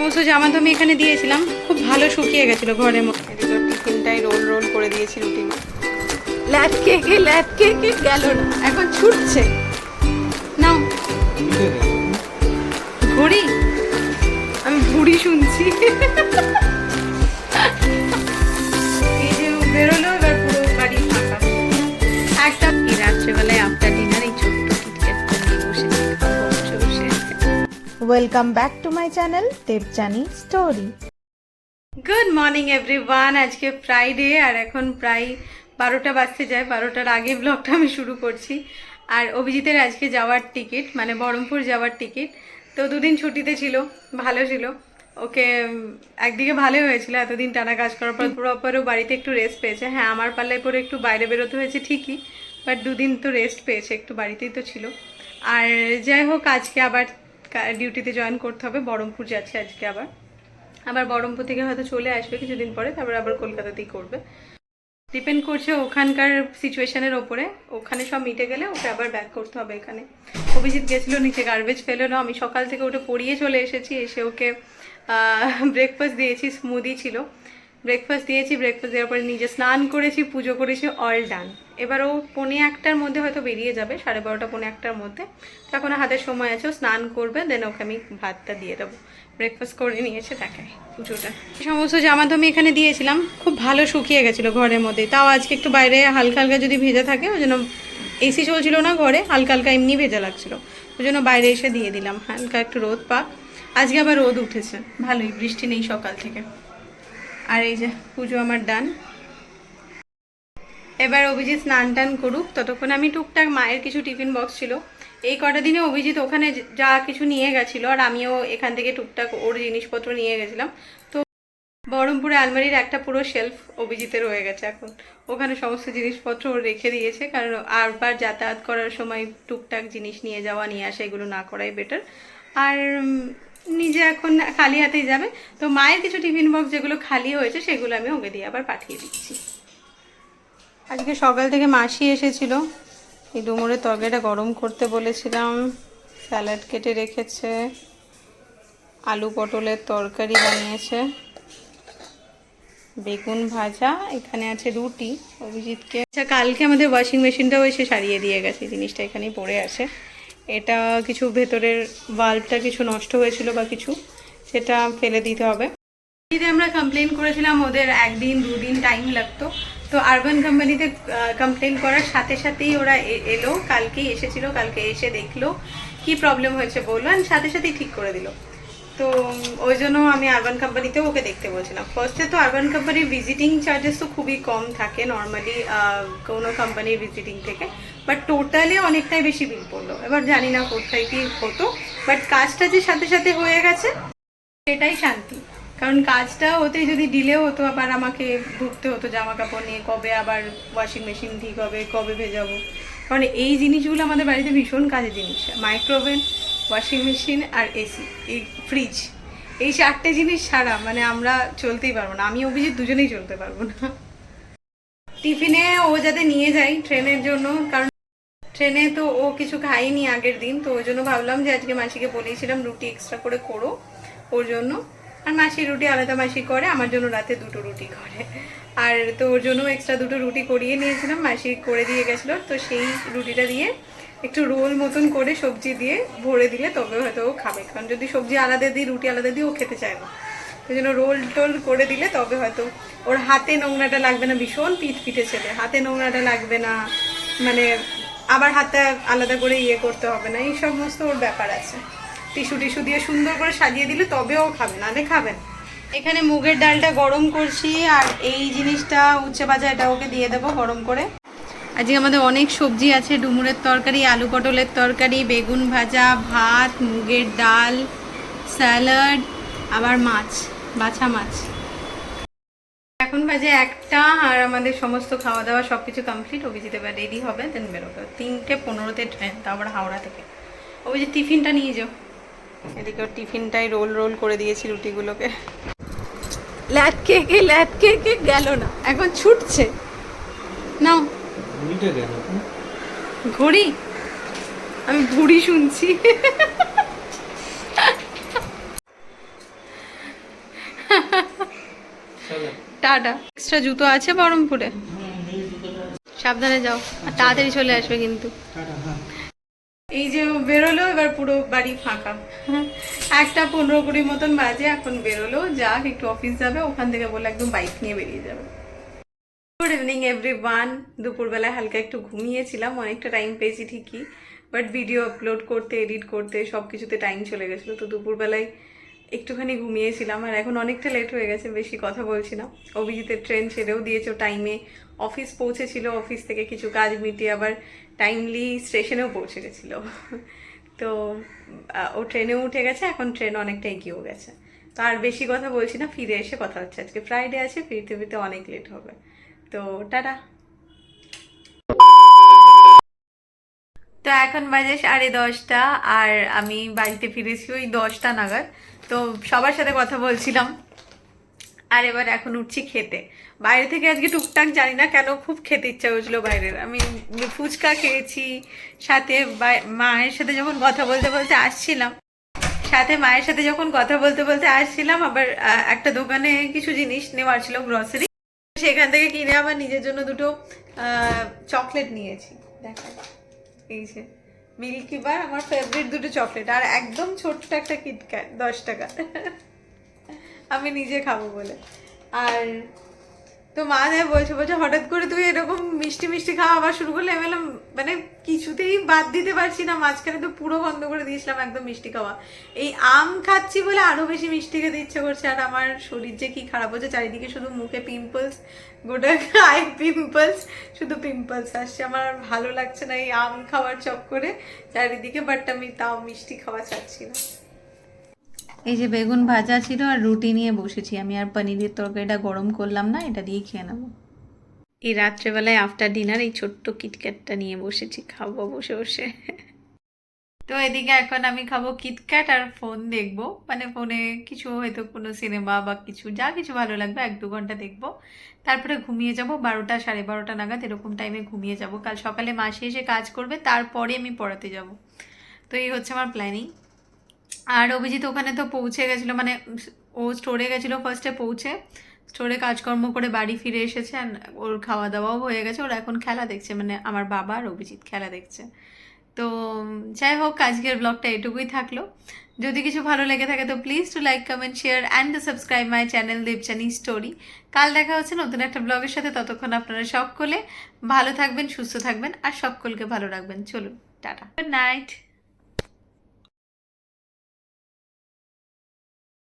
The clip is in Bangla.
সমস্ত জামা তো আমি এখানে দিয়েছিলাম। খুব ভালো শুকিয়ে গেছিল ঘরের মধ্যে। টিফিনটাই রোল রোল করে দিয়েছি রুটিনে। ল্যাটকে কে ল্যাটকে কে গেল না। এখন ছুটছে। নাও। ঘুড়ি? আমি ঘুড়ি শুনছি। Welcome back to my channel Debjani story good morning everyone আজকে ফ্রাইডে আর এখন প্রায় বারোটা বাজতে যায়। বারোটার আগে ব্লগটা আমি শুরু করছি। আর অভিজিতের আজকে যাওয়ার টিকিট মানে বহরমপুর যাওয়ার টিকিট তো দুদিন ছুটিতে ছিল, ভালো ছিল। ওকে একদিকে ভালোই হয়েছিল এতদিন টানা কাজ করার পর। প্রপারও বাড়িতে একটু রেস্ট পেয়েছে। হ্যাঁ আমার পাল্লায় পরে একটু বাইরে বেরোতে হয়েছে ঠিকই বাট দুদিন তো রেস্ট পেয়েছে, একটু বাড়িতেই তো ছিল। আর যাই হোক, আজকে আবার ডিউটিতে জয়েন করতে হবে। বহরমপুর যাচ্ছে আজকে আবার। আবার বহরমপুর থেকে হয়তো চলে আসবে কিছুদিন পরে, তারপর আবার কলকাতাতেই করবে। ডিপেন্ড করছে ওখানকার সিচুয়েশনের ওপরে। ওখানে সব মিটে গেলে ওকে আবার ব্যাক করতে হবে এখানে। অভিজিৎ গেছিল, নিচে গার্বেজ ফেলো না আমি সকাল থেকে ওটা পড়িয়ে চলে এসেছি, এসে ওকে ব্রেকফাস্ট দিয়েছি স্মুদি ছিল। ব্রেকফাস্ট দিয়েছি ব্রেকফাস্ট দেওয়ার পরে নিজে স্নান করেছি, পুজো করেছি অল ডান এবার ও পৌনে একটার মধ্যে হয়তো বেরিয়ে যাবে, সাড়ে বারোটা পনে একটার মধ্যে। তো এখন হাতে সময় আছে, ও স্নান করবে দেন ওকে আমি ভাতটা দিয়ে দেবো। ব্রেকফাস্ট করে নিয়েছে দেখায় পুজোটা। এই সমস্ত জামা তো আমি এখানে দিয়েছিলাম, খুব ভালো শুকিয়ে গেছিল ঘরের মধ্যে। তাও আজকে একটু বাইরে হালকা হালকা যদি ভেজা থাকে, ওই জন্য এসি চলছিল না ঘরে, হালকা হালকা এমনি ভেজা লাগছিল। ওই জন্য বাইরে এসে দিয়ে দিলাম, হালকা একটু রোদ পাক। আজকে আবার রোদ উঠেছে, ভালোই, বৃষ্টি নেই সকাল থেকে। আর এই যে পুজো আমার ডান। এবার অভিজিৎ স্নান টান করুক, ততক্ষণ আমি টুকটাক মায়ের কিছু টিফিন বক্স ছিল। এই কটা দিনে অভিজিৎ ওখানে যা কিছু নিয়ে গেছিল, আর আমিও এখান থেকে টুকটাক ওর জিনিসপত্র নিয়ে গেছিলাম। তো বহরমপুরে আলমারির একটা পুরো শেলফ অভিজিতে রয়ে গেছে এখন। ওখানে সমস্ত জিনিসপত্র রেখে দিয়েছে, কারণ আরবার যাতায়াত করার সময় টুকটাক জিনিস নিয়ে যাওয়া, নিয়ে আসা, এগুলো না করাই বেটার আর নিজে এখন খালি হাতেই যাবে। তো মায়ের কিছু টিফিন বক্স যেগুলো খালি হয়েছে সেগুলো আমি ওকে দিয়ে আবার পাঠিয়ে দিচ্ছি। আজকে সকাল থেকে মাসি এসেছিল। এই ডুমুরের তরকারিটা গরম করতে বলেছিলাম। স্যালাড কেটে রেখেছে। আলু পটলের তরকারি বানিয়েছে। বেগুন ভাজা এখানে আছে রুটি। অভিজিৎকে আচ্ছা কালকে আমাদের ওয়াশিং মেশিনটাও এসে সারিয়ে দিয়ে গেছে। জিনিসটা এখানেই পড়ে আছে। এটা কিছু ভেতরের বাল্বটা কিছু নষ্ট হয়েছিল বা কিছু, সেটা ফেলে দিতে হবে। দিদি আমরা কমপ্লেন করেছিলাম, ওদের একদিন, দুদিন টাইম লাগতো। তো আরবান কোম্পানিতে কমপ্লেন করার সাথে সাথেই ওরা এলো, কালকেই এসেছিল, কালকে এসে দেখল কি প্রবলেম হয়েছে বলল আর সাথে সাথেই ঠিক করে দিল। তো ওই জন্য আমি আরবান কোম্পানিতেও ওকে দেখতে বলছিলাম। ফার্স্টে তো আরবান কোম্পানির ভিজিটিং চার্জেস তো খুবই কম থাকে নর্মালি কোনো কোম্পানির ভিজিটিং থেকে। বাট টোটালি অনেকটাই বেশি বিল পড়ল। এবার জানি না কোথায় কি হতো। বাট কাজটা যে সাথে সাথে হয়ে গেছে, সেটাই শান্তি। কারণ কাজটা হতে যদি ডিলে হতো, আবার আমাকে ভুগতে হতো জামা কাপড় নিয়ে, কবে আবার ওয়াশিং মেশিন ঠিক হবে, কবে ভেজাবো? কারণ এই জিনিসগুলো আমাদের বাড়িতে ভীষণ কাজের জিনিস। মাইক্রোওভেন ওয়াশিং মেশিন আর এসি এই ফ্রিজ এই চারটে জিনিস ছাড়া মানে আমরা চলতেই পারব না। আমি অভিজিৎ দুজনেই চলতে পারব না। টিফিনে ও যাতে নিয়ে যাই ট্রেনের জন্য, কারণ ট্রেনে তো ও কিছু খাইনি আগের দিন, তো ওই জন্য ভাবলাম যে আজকে মাসিকে বলেছিলাম রুটি এক্সট্রা করে করো ওর জন্য। আর মাসি রুটি আলাদা মাসি করে, আমার জন্য রাতে দুটো রুটি করে। আর তো ওর জন্য এক্সট্রা দুটো রুটি করিয়ে নিয়েছিলাম, মাসি করে দিয়ে গেছিল, তো সেই রুটিটা দিয়ে একটু রোল মতন করে সবজি দিয়ে ভরে দিলে তবে হয়তো ও খাবে। কারণ যদি সবজি আলাদা দিই, রুটি আলাদা দিয়ে ও খেতে চায় না। ওই জন্য রোল টোল করে দিলে তবে হয়তো ওর হাতে নোংরাটা লাগবে না, ভীষণ পিঠ পিঠে ছেলে। হাতে নোংরাটা লাগবে না মানে আবার হাতে আলাদা করে ইয়ে করতে হবে না, এই সমস্ত ওর ব্যাপার আছে। টিস্যু টিস্যু দিয়ে সুন্দর করে সাজিয়ে দিলে তবে ও খাবে, নাহলে খাবেন এখানে মুগের ডালটা গরম করছি, আর এই জিনিসটা উচ্ছে ভাজা, এটা ওকে দিয়ে দেবো গরম করে। আজকে আমাদের অনেক সবজি আছে, ডুমুরের তরকারি, আলু পটলের তরকারি, বেগুন ভাজা, ভাত, মুগের ডাল, স্যালাড, আবার মাছ, বাছা মাছ। এখন বাজে একটা আর আমাদের সমস্ত খাওয়া দাওয়া সব কিছু কমপ্লিট অভিজিৎ এবার রেডি হবে দেন বেরোবে। তিনটে পনেরোতে ট্রেন তারপর হাওড়া থেকে। অভিজিৎ টিফিনটা নিয়ে যাও। এদিকে টিফিনটাই রোল রোল করে দিয়েছি রুটিগুলোকে। ল্যাটকে কে ল্যাটকে কে গেল না। এখন ছুটছে। নাও। ঘড়ি? আমি ঘুড়ি শুনছি। টাটা। এক্সট্রা জুতো আছে বহরমপুরে সাবধানে যাও, আর তাড়াতাড়ি চলে আসবে কিন্তু। এই যে বেরোলো, এবার পুরো বাড়ি ফাঁকা। একটা পনেরো কুড়ি মতন বাজে, এখন বেরোলো, যাক, একটু অফিস যাবে, ওখান থেকে বলে একদম বাইক নিয়ে বেরিয়ে যাবে। গুড ইভিনিং এভরি ওয়ান দুপুরবেলায় হালকা একটু ঘুমিয়েছিলাম, অনেকটা টাইম পেয়েছি ঠিকই বাট ভিডিও আপলোড করতে এডিট করতে সব কিছুতে টাইম চলে গেছিল। তো দুপুরবেলায় একটুখানি ঘুমিয়েছিলাম আর এখন অনেকটা লেট হয়ে গেছে, বেশি কথা বলছি না অভিজিতের ট্রেন ছেড়েও দিয়েছে টাইমে অফিস পৌঁছেছিল অফিস থেকে কিছু কাজ মিটিয়ে আবার টাইমলি স্টেশনেও পৌঁছে গেছিল। তো ও ট্রেনেও উঠে গেছে, এখন ট্রেন অনেকটা এগিয়েও গেছে। তো আর বেশি কথা বলছি না, ফিরে এসে কথা হচ্ছে। আজকে ফ্রাইডে আছে, ফিরতে ফিরতে অনেক লেট হবে। তো, টাটা। তো এখন বাজে সাড়ে দশটা, আর আমি বাড়িতে ফিরেছি ওই দশটা নাগাদ। তো সবার সাথে কথা বলছিলাম। আর এবার এখন উঠছি খেতে। বাইরে থেকে আজকে টুকটাক জানি না কেন খুব খেতে ইচ্ছা হয়েছিল বাইরের আমি ফুচকা খেয়েছি, সাথে মায়ের সাথে যখন কথা বলতে বলতে আসছিলাম, সাথে মায়ের সাথে যখন কথা বলতে বলতে আসছিলাম, আবার একটা দোকানে কিছু জিনিস নেওয়ার ছিল গ্রসারি সেখান থেকে কিনে আবার নিজের জন্য দুটো চকলেট নিয়েছি। দেখা এই যে। মিল্কি বার আমার ফেভারিট দুটো চকলেট আর একদম ছোট্ট একটা কিটক্যাট দশ টাকা। আমি নিজে খাব বলে। আর তো মা দেয় বলছে বলছে, হঠাৎ করে তুই এরকম মিষ্টি মিষ্টি খাওয়া আবার শুরু করলে? আমি বললাম মানে কিছুতেই বাদ দিতে পারছি না, মাঝখানে তো পুরো বন্ধ করে দিয়েছিলাম একদম মিষ্টি খাওয়া। এই আম খাচ্ছি বলে আরও বেশি মিষ্টি খেতে ইচ্ছে করছে, আর আমার শরীর যে কি খারাপ হচ্ছে, চারিদিকে শুধু মুখে পিম্পলস গোটা আই পিম্পলস শুধু পিম্পলস আসছে। আমার আর ভালো লাগছে না এই আম খাওয়ার চক্করে চারিদিকে বাট আমি তাও মিষ্টি খাওয়া চাচ্ছি না। এই যে বেগুন ভাজা ছিল আর রুটি নিয়ে বসেছি। আমি আর পনিরের তরকারিটা গরম করলাম না, এটা দিয়ে খেয়ে নেব। এই রাত্রেবেলায় আফটার ডিনার এই ছোট্ট কিটক্যাটটা নিয়ে বসেছি, খাব বসে বসে। তো এদিকে এখন আমি খাব কিটক্যাট আর ফোন দেখব। মানে ফোনে কিছু হয়তো কোনো সিনেমা বা কিছু, যা কিছু ভালো লাগবে এক দু ঘণ্টা দেখব। তারপরে ঘুমিয়ে যাব বারোটা, সাড়ে বারোটা নাগাদ এরকম টাইমে ঘুমিয়ে যাব। কাল সকালে মাসে এসে কাজ করবে, তারপরে আমি পড়াতে যাব। তো এই হচ্ছে আমার প্ল্যানিং আর অভিজিৎ ওখানে তো পৌঁছে গেছিল মানে ও স্টোরে গেছিল ফার্স্টে পৌঁছে। স্টোরে কাজকর্ম করে বাড়ি ফিরে এসেছে ওর খাওয়া দাওয়াও হয়ে গেছে। ওরা এখন খেলা দেখছে মানে আমার বাবা আর অভিজিৎ খেলা দেখছে। তো যাই হোক, আজকের ব্লগটা এটুকুই থাকল। যদি কিছু ভালো লেগে থাকে তো please to like comment share and subscribe my channel Debjani story কাল দেখা হচ্ছে নতুন একটা ব্লগের সাথে, ততক্ষণ আপনারা সকলে ভালো থাকবেন, সুস্থ থাকবেন আর সকলকে ভালো রাখবেন। চলুন, টাটা। Good night